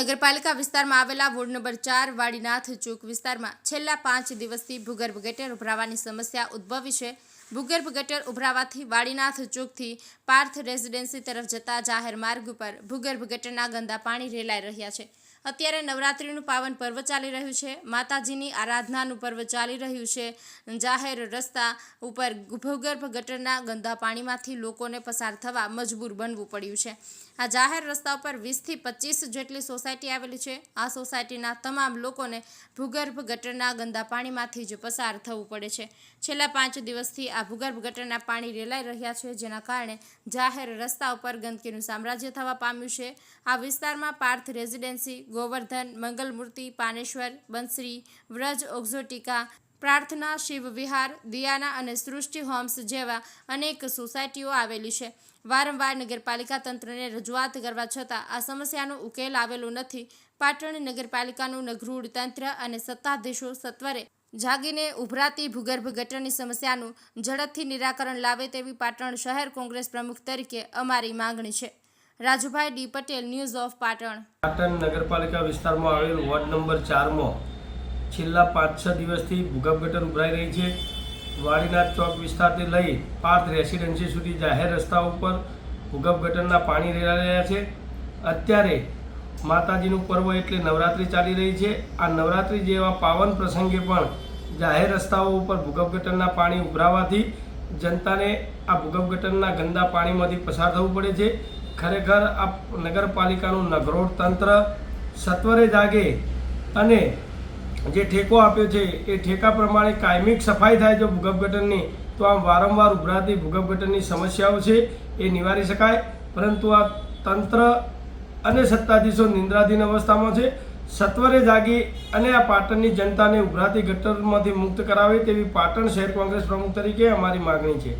નગરપાલિકા વિસ્તારમાં આવેલા વોર્ડ નંબર ચાર, વાડીનાથ ચોક વિસ્તારમાં છેલ્લા પાંચ દિવસથી ભૂગર્ભ ગટર ઉભરાવાની સમસ્યા ઉદ્ભવી છે. ભૂગર્ભ ગટર ઉભરાવાથી વાડીનાથ ચોકથી પાર્થ રેસિડેન્સી તરફ જતા જાહેર માર્ગ ઉપર ભૂગર્ભ ગટરના ગંદા પાણી રેલાઈ રહ્યા છે. અત્યારે નવરાત્રિનું પાવન પર્વ ચાલી રહ્યું છે. માતાજીની આરાધનાનું પર્વ ચાલી રહ્યું છે. જાહેર રસ્તા ઉપર ભૂગર્ભ ગટરના ગંદા પાણીમાંથી લોકોને પસાર થવા મજબૂર બનવું પડ્યું છે. આ જાહેર રસ્તા ઉપર વીસથી પચીસ જેટલી સોસાયટી આવેલી છે. આ સોસાયટીના તમામ લોકોને ભૂગર્ભ ગટરના ગંદા પાણીમાંથી જ પસાર થવું પડે છે. છેલ્લા પાંચ દિવસથી આ ભૂગર્ભ ગટરના પાણી રેલાઈ રહ્યા છે, જેના કારણે જાહેર રસ્તા ઉપર ગંદકીનું સામ્રાજ્ય થવા પામ્યું છે. આ વિસ્તારમાં પાર્થ રેઝિડેન્સી, ગોવર્ધન, મંગલમૂર્તિ, પાનેશ્વર, બંસરી, વ્રજ, ઓક્ઝોટિકા, પ્રાર્થના, શિવ વિહાર, દિયાના અને સૃષ્ટિ હોમ્સ જેવા અનેક સોસાયટીઓ આવેલી છે. વારંવાર નગરપાલિકા તંત્રને રજૂઆત કરવા છતાં આ સમસ્યાનો ઉકેલ આવેલો નથી. પાટણ નગરપાલિકાનું નઘરૂળ તંત્ર અને સત્તાધીશો સત્વરે જાગીને ઉભરાતી ભૂગર્ભ ગટરની સમસ્યાનું ઝડપથી નિરાકરણ લાવે તેવી પાટણ શહેર કોંગ્રેસ પ્રમુખ તરીકે અમારી માંગણી છે. Rajubhai D Patel, news of Patan. Patan નગરપાલિકા વિસ્તારમાં આવેલ વોર્ડ નંબર ચારમાં છેલ્લા પાંચ છ દિવસથી ભૂગર્ભ ગટર ઉભરાઈ રહી છે. વાડીનાથ ચોક વિસ્તારથી લઈ પાર્થ રેસિડેન્સી સુધી જાહેર રસ્તા ઉપર ભૂગર્ભ ગટરના પાણી રેલાઈ રહ્યા છે. અત્યારે માતાજીનું પર્વ એટલે નવરાત્રિ ચાલી રહી છે. આ નવરાત્રિ જેવા પાવન પ્રસંગે પણ જાહેર રસ્તાઓ ઉપર ભૂગર્ભ ગટરના પાણી ઉભરાવાથી જનતાને આ ભૂગર્ભ ગટરના ગંદા પાણીમાંથી પસાર થવું પડે છે. ખરેખર આ નગરપાલિકાનું નગરોળ તંત્ર સત્વરે જાગે અને જે ઠેકો આપ્યો છે એ ઠેકા પ્રમાણે કાયમિક સફાઈ થાય જો ભૂગર્ભ ગટરની, તો આમ વારંવાર ઉભરાતી ભૂગર્ભ ગટરની સમસ્યાઓ છે એ નિવારી શકાય. પરંતુ આ તંત્ર અને સત્તાધીશો નિંદ્રાધીન અવસ્થામાં છે. સત્વરે જાગી અને આ પાટણની જનતાને ઉભરાતી ગટરમાંથી મુક્ત કરાવે તેવી પાટણ શહેર કોંગ્રેસ પ્રમુખ તરીકે અમારી માગણી છે.